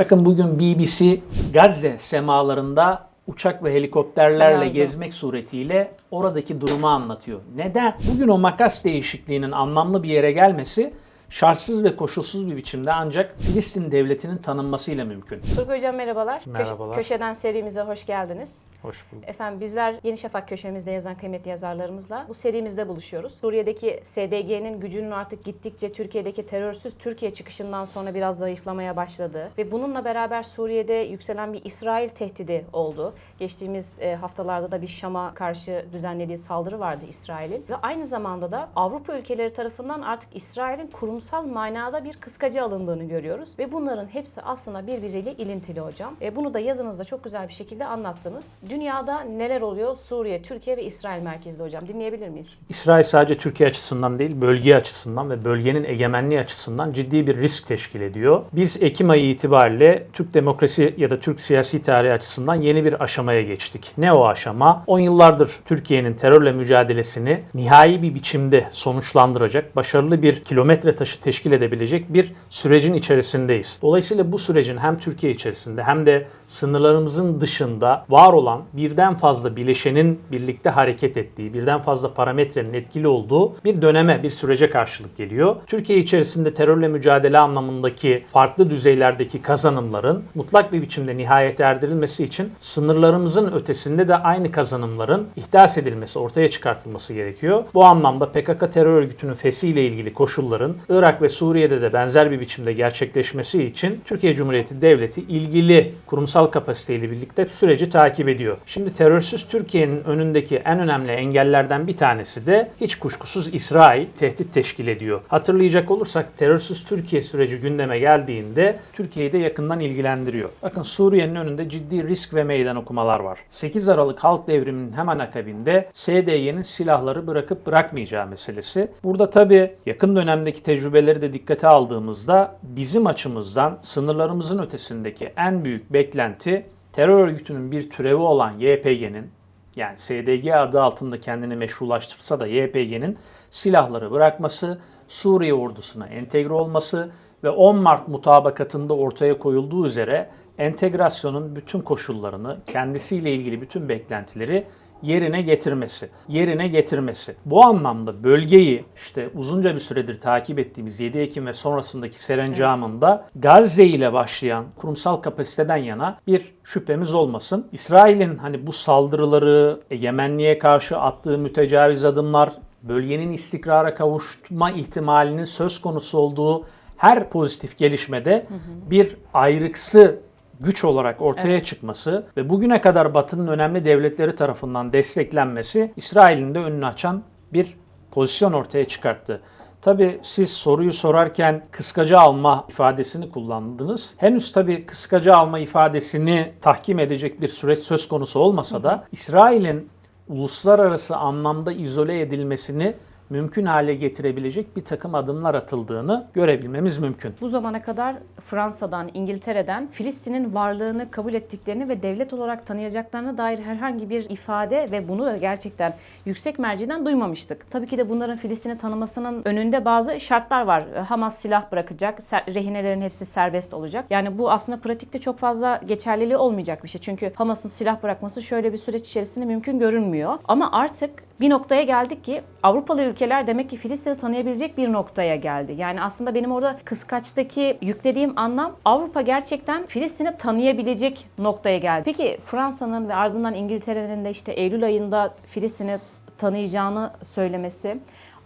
Bakın bugün BBC Gazze semalarında uçak ve helikopterlerle Herhalde. gezmek suretiyle oradaki durumu anlatıyor. Neden? Bugün o makas değişikliğinin anlamlı bir yere gelmesi şartsız ve koşulsuz bir biçimde ancak Filistin devletinin tanınmasıyla mümkün. Turgay Hocam merhabalar. Köş- Merhabalar. köşeden serimize hoş geldiniz. Hoş bulduk. Efendim bizler Yeni Şafak köşemizde yazan kıymetli yazarlarımızla bu serimizde buluşuyoruz. Suriye'deki SDG'nin gücünün artık gittikçe Türkiye'deki terörsüz Türkiye çıkışından sonra biraz zayıflamaya başladı. Ve bununla beraber Suriye'de yükselen bir İsrail tehdidi oldu. Geçtiğimiz e, haftalarda da bir Şam'a karşı düzenlediği saldırı vardı İsrail'in. Ve aynı zamanda da Avrupa ülkeleri tarafından artık İsrail'in kurumsal manada bir kıskacı alındığını görüyoruz. Ve bunların hepsi aslında birbiriyle ilintili hocam. E, bunu da yazınızda çok güzel bir şekilde anlattınız. Dünyada neler oluyor Suriye, Türkiye ve İsrail merkezli hocam dinleyebilir miyiz? İsrail sadece Türkiye açısından değil, bölge açısından ve bölgenin egemenliği açısından ciddi bir risk teşkil ediyor. Biz Ekim ayı itibariyle Türk demokrasi ya da Türk siyasi tarihi açısından yeni bir aşamaya geçtik. Ne o aşama? 10 yıllardır Türkiye'nin terörle mücadelesini nihai bir biçimde sonuçlandıracak, başarılı bir kilometre taşı teşkil edebilecek bir sürecin içerisindeyiz. Dolayısıyla bu sürecin hem Türkiye içerisinde hem de sınırlarımızın dışında var olan birden fazla bileşenin birlikte hareket ettiği, birden fazla parametrenin etkili olduğu bir döneme, bir sürece karşılık geliyor. Türkiye içerisinde terörle mücadele anlamındaki farklı düzeylerdeki kazanımların mutlak bir biçimde nihayete erdirilmesi için sınırlarımızın ötesinde de aynı kazanımların ihdas edilmesi, ortaya çıkartılması gerekiyor. Bu anlamda PKK terör örgütünün fesiyle ilgili koşulların Irak ve Suriye'de de benzer bir biçimde gerçekleşmesi için Türkiye Cumhuriyeti Devleti ilgili kurumsal kapasiteyle birlikte süreci takip ediyor. Şimdi terörsüz Türkiye'nin önündeki en önemli engellerden bir tanesi de hiç kuşkusuz İsrail tehdit teşkil ediyor. Hatırlayacak olursak terörsüz Türkiye süreci gündeme geldiğinde Türkiye'yi de yakından ilgilendiriyor. Bakın Suriye'nin önünde ciddi risk ve meydan okumalar var. 8 Aralık halk devriminin hemen akabinde SDY'nin silahları bırakıp bırakmayacağı meselesi. Burada tabii yakın dönemdeki tecrübeleri de dikkate aldığımızda bizim açımızdan sınırlarımızın ötesindeki en büyük beklenti terör örgütünün bir türevi olan YPG'nin yani SDG adı altında kendini meşrulaştırsa da YPG'nin silahları bırakması, Suriye ordusuna entegre olması ve 10 Mart mutabakatında ortaya koyulduğu üzere entegrasyonun bütün koşullarını, kendisiyle ilgili bütün beklentileri yerine getirmesi, yerine getirmesi. Bu anlamda bölgeyi işte uzunca bir süredir takip ettiğimiz 7 Ekim ve sonrasındaki serencamında Gazze ile başlayan kurumsal kapasiteden yana bir şüphemiz olmasın. İsrail'in hani bu saldırıları, egemenliğe karşı attığı mütecaviz adımlar, bölgenin istikrara kavuşma ihtimalinin söz konusu olduğu her pozitif gelişmede bir ayrıksı güç olarak ortaya çıkması ve bugüne kadar Batı'nın önemli devletleri tarafından desteklenmesi İsrail'in de önünü açan bir pozisyon ortaya çıkarttı. Tabi siz soruyu sorarken kıskacı alma ifadesini kullandınız. Henüz tabi kıskacı alma ifadesini tahkim edecek bir süreç söz konusu olmasa da İsrail'in uluslararası anlamda izole edilmesini mümkün hale getirebilecek bir takım adımlar atıldığını görebilmemiz mümkün. Bu zamana kadar Fransa'dan, İngiltere'den Filistin'in varlığını kabul ettiklerini ve devlet olarak tanıyacaklarına dair herhangi bir ifade ve bunu da gerçekten yüksek merciden duymamıştık. Tabii ki de bunların Filistin'i tanımasının önünde bazı şartlar var. Hamas silah bırakacak, rehinelerin hepsi serbest olacak. Yani bu aslında pratikte çok fazla geçerliliği olmayacak bir şey. Çünkü Hamas'ın silah bırakması şöyle bir süreç içerisinde mümkün görünmüyor. Ama artık bir noktaya geldik ki Avrupalı ülkeler demek ki Filistin'i tanıyabilecek bir noktaya geldi. Yani aslında benim orada kıskaçtaki yüklediğim anlam Avrupa gerçekten Filistin'i tanıyabilecek noktaya geldi. Peki Fransa'nın ve ardından İngiltere'nin de işte Eylül ayında Filistin'i tanıyacağını söylemesi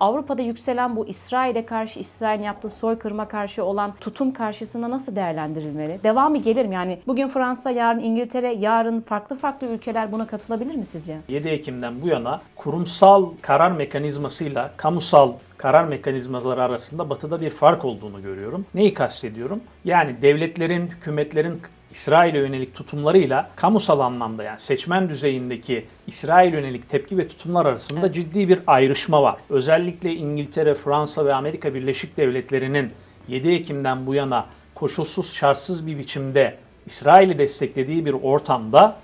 Avrupa'da yükselen bu İsrail'e karşı, İsrail'in yaptığı soykırıma karşı olan tutum karşısında nasıl değerlendirilmeli? Devamı gelir mi? Yani bugün Fransa, yarın İngiltere, yarın farklı farklı ülkeler buna katılabilir mi sizce? 7 Ekim'den bu yana kurumsal karar mekanizmasıyla kamusal karar mekanizmaları arasında batıda bir fark olduğunu görüyorum. Neyi kastediyorum? Yani devletlerin, hükümetlerin İsrail'e yönelik tutumlarıyla kamusal anlamda yani seçmen düzeyindeki İsrail yönelik tepki ve tutumlar arasında ciddi bir ayrışma var. Özellikle İngiltere, Fransa ve Amerika Birleşik Devletleri'nin 7 Ekim'den bu yana koşulsuz şartsız bir biçimde İsrail'i desteklediği bir ortamda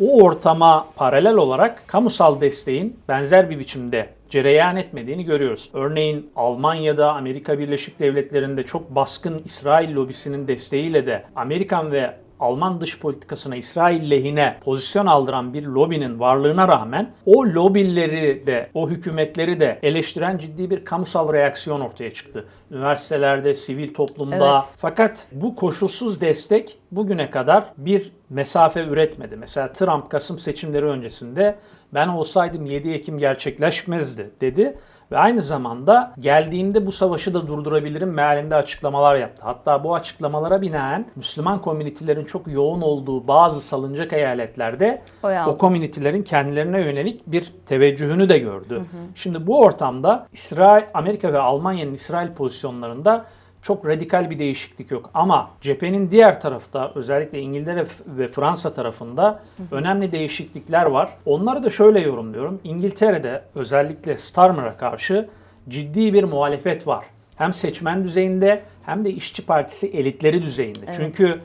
o ortama paralel olarak kamusal desteğin benzer bir biçimde cereyan etmediğini görüyoruz. Örneğin Almanya'da, Amerika Birleşik Devletleri'nde çok baskın İsrail lobisinin desteğiyle de Amerikan ve Alman dış politikasına İsrail lehine pozisyon aldıran bir lobinin varlığına rağmen o lobileri de o hükümetleri de eleştiren ciddi bir kamusal reaksiyon ortaya çıktı. Üniversitelerde, sivil toplumda. Evet. Fakat bu koşulsuz destek bugüne kadar bir mesafe üretmedi. Mesela Trump Kasım seçimleri öncesinde ben olsaydım 7 Ekim gerçekleşmezdi dedi ve aynı zamanda geldiğinde bu savaşı da durdurabilirim mealinde açıklamalar yaptı. Hatta bu açıklamalara binaen Müslüman komünitelerin çok yoğun olduğu bazı salıncak eyaletlerde o komünitelerin kendilerine yönelik bir teveccühünü de gördü. Şimdi bu ortamda İsrail, Amerika ve Almanya'nın İsrail pozisyonlarında çok radikal bir değişiklik yok. Ama cephenin diğer tarafta özellikle İngiltere ve Fransa tarafında önemli değişiklikler var. Onları da şöyle yorumluyorum. İngiltere'de özellikle Starmer'a karşı ciddi bir muhalefet var. Hem seçmen düzeyinde hem de işçi partisi elitleri düzeyinde. Evet. Çünkü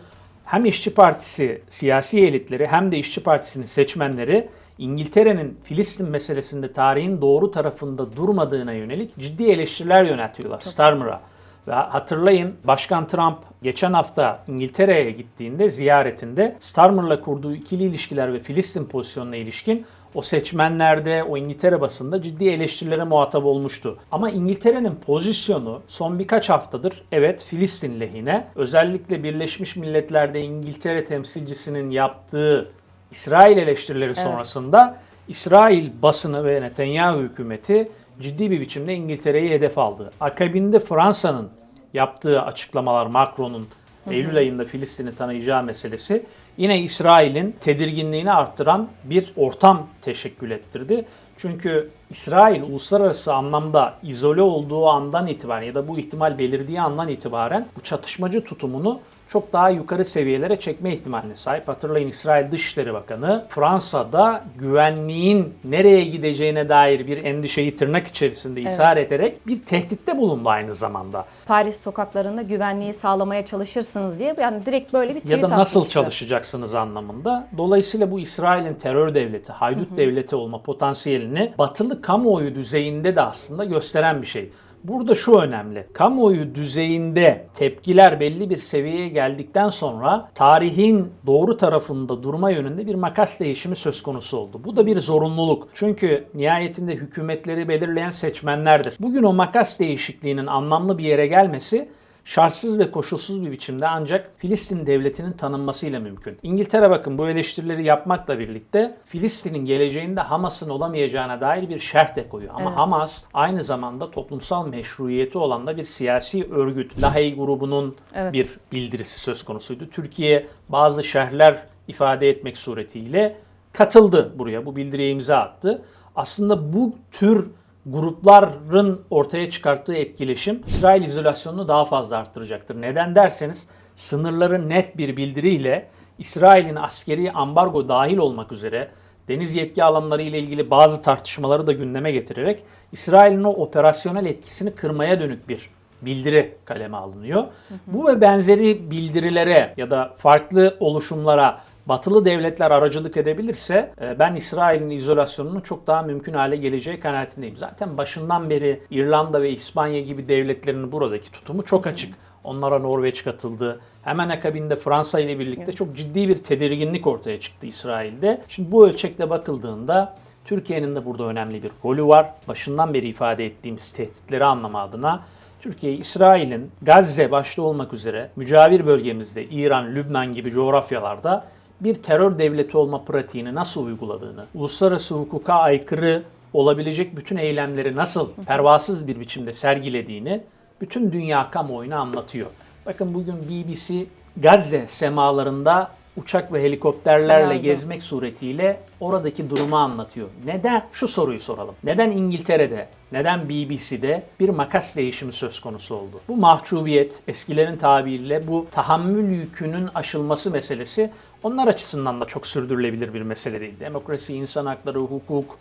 hem işçi partisi siyasi elitleri hem de işçi partisinin seçmenleri İngiltere'nin Filistin meselesinde tarihin doğru tarafında durmadığına yönelik ciddi eleştiriler yöneltiyorlar Starmer'a. Ve hatırlayın Başkan Trump geçen hafta İngiltere'ye gittiğinde ziyaretinde Starmer'la kurduğu ikili ilişkiler ve Filistin pozisyonuna ilişkin o seçmenlerde, o İngiltere basında ciddi eleştirilere muhatap olmuştu. Ama İngiltere'nin pozisyonu son birkaç haftadır evet Filistin lehine. Özellikle Birleşmiş Milletler'de İngiltere temsilcisinin yaptığı İsrail eleştirileri sonrasında İsrail basını ve Netanyahu hükümeti ciddi bir biçimde İngiltere'yi hedef aldı. Akabinde Fransa'nın yaptığı açıklamalar Macron'un Eylül ayında Filistin'i tanıyacağı meselesi yine İsrail'in tedirginliğini arttıran bir ortam teşekkül ettirdi. Çünkü İsrail uluslararası anlamda izole olduğu andan itibaren ya da bu ihtimal belirdiği andan itibaren bu çatışmacı tutumunu çok daha yukarı seviyelere çekme ihtimaline sahip. Hatırlayın İsrail Dışişleri Bakanı Fransa'da güvenliğin nereye gideceğine dair bir endişeyi tırnak içerisinde ishar ederek bir tehditte bulundu aynı zamanda. Paris sokaklarında güvenliği sağlamaya çalışırsınız diye yani direkt böyle bir tweet ya da nasıl atmıştı. çalışacaksınız anlamında. Dolayısıyla bu İsrail'in terör devleti, haydut devleti olma potansiyelini batılı kamuoyu düzeyinde de aslında gösteren bir şey. Burada şu önemli. Kamuoyu düzeyinde tepkiler belli bir seviyeye geldikten sonra tarihin doğru tarafında durma yönünde bir makas değişimi söz konusu oldu. Bu da bir zorunluluk. Çünkü nihayetinde hükümetleri belirleyen seçmenlerdir. Bugün o makas değişikliğinin anlamlı bir yere gelmesi şartsız ve koşulsuz bir biçimde ancak Filistin devletinin tanınmasıyla mümkün. İngiltere bakın bu eleştirileri yapmakla birlikte Filistin'in geleceğinde Hamas'ın olamayacağına dair bir şerh de koyuyor. Ama Evet. Hamas aynı zamanda toplumsal meşruiyeti olan da bir siyasi örgüt. Lahey grubunun Evet. bir bildirisi söz konusuydu. Türkiye bazı şerhler ifade etmek suretiyle katıldı buraya. Bu bildiriye imza attı. Aslında bu tür grupların ortaya çıkarttığı etkileşim İsrail izolasyonunu daha fazla arttıracaktır. Neden derseniz sınırları net bir bildiriyle İsrail'in askeri ambargo dahil olmak üzere deniz yetki alanları ile ilgili bazı tartışmaları da gündeme getirerek İsrail'in o operasyonel etkisini kırmaya dönük bir bildiri kaleme alınıyor. Bu ve benzeri bildirilere ya da farklı oluşumlara batılı devletler aracılık edebilirse e, ben İsrail'in izolasyonunun çok daha mümkün hale geleceği kanaatindeyim. Zaten başından beri İrlanda ve İspanya gibi devletlerin buradaki tutumu çok açık. Onlara Norveç katıldı. Hemen akabinde Fransa ile birlikte çok ciddi bir tedirginlik ortaya çıktı İsrail'de. Şimdi bu ölçekle bakıldığında Türkiye'nin de burada önemli bir rolü var. Başından beri ifade ettiğimiz tehditleri anlama adına Türkiye, İsrail'in Gazze başta olmak üzere mücavir bölgemizde İran, Lübnan gibi coğrafyalarda bir terör devleti olma pratiğini nasıl uyguladığını, uluslararası hukuka aykırı olabilecek bütün eylemleri nasıl pervasız bir biçimde sergilediğini bütün dünya kamuoyuna anlatıyor. Bakın bugün BBC Gazze semalarında uçak ve helikopterlerle Herhalde. gezmek suretiyle oradaki durumu anlatıyor. Neden? Şu soruyu soralım. Neden İngiltere'de, neden BBC'de bir makas değişimi söz konusu oldu? Bu mahcubiyet, eskilerin tabiriyle bu tahammül yükünün aşılması meselesi onlar açısından da çok sürdürülebilir bir mesele değil. Demokrasi, insan hakları, hukuk,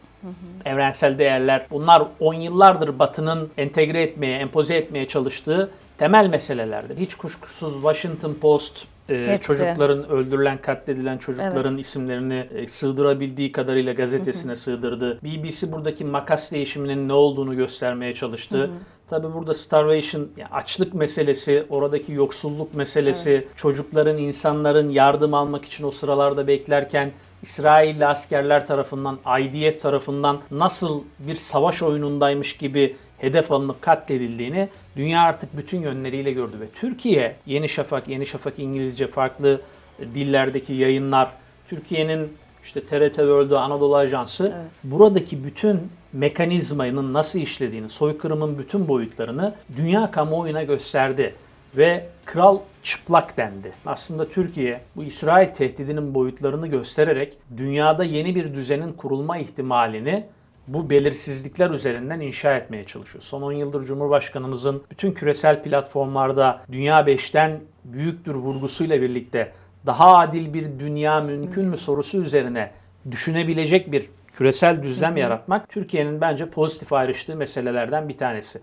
evrensel değerler bunlar on yıllardır Batı'nın entegre etmeye, empoze etmeye çalıştığı temel meselelerdir. Hiç kuşkusuz Washington Post, e, Hepsi. çocukların öldürülen, katledilen çocukların isimlerini e, sığdırabildiği kadarıyla gazetesine sığdırdı. BBC buradaki makas değişiminin ne olduğunu göstermeye çalıştı. Tabi burada starvation, yani açlık meselesi, oradaki yoksulluk meselesi, çocukların, insanların yardım almak için o sıralarda beklerken İsrailli askerler tarafından, IDF tarafından nasıl bir savaş oyunundaymış gibi hedef alınıp katledildiğini dünya artık bütün yönleriyle gördü ve Türkiye Yeni Şafak, Yeni Şafak İngilizce farklı dillerdeki yayınlar, Türkiye'nin işte TRT World'ü, Anadolu Ajansı Evet. buradaki bütün mekanizmanın nasıl işlediğini, soykırımın bütün boyutlarını dünya kamuoyuna gösterdi ve kral çıplak dendi. Aslında Türkiye bu İsrail tehdidinin boyutlarını göstererek dünyada yeni bir düzenin kurulma ihtimalini bu belirsizlikler üzerinden inşa etmeye çalışıyor. Son 10 yıldır Cumhurbaşkanımızın bütün küresel platformlarda dünya 5'ten büyüktür vurgusuyla birlikte daha adil bir dünya mümkün mü sorusu üzerine düşünebilecek bir küresel düzlem yaratmak Türkiye'nin bence pozitif ayrıştığı meselelerden bir tanesi.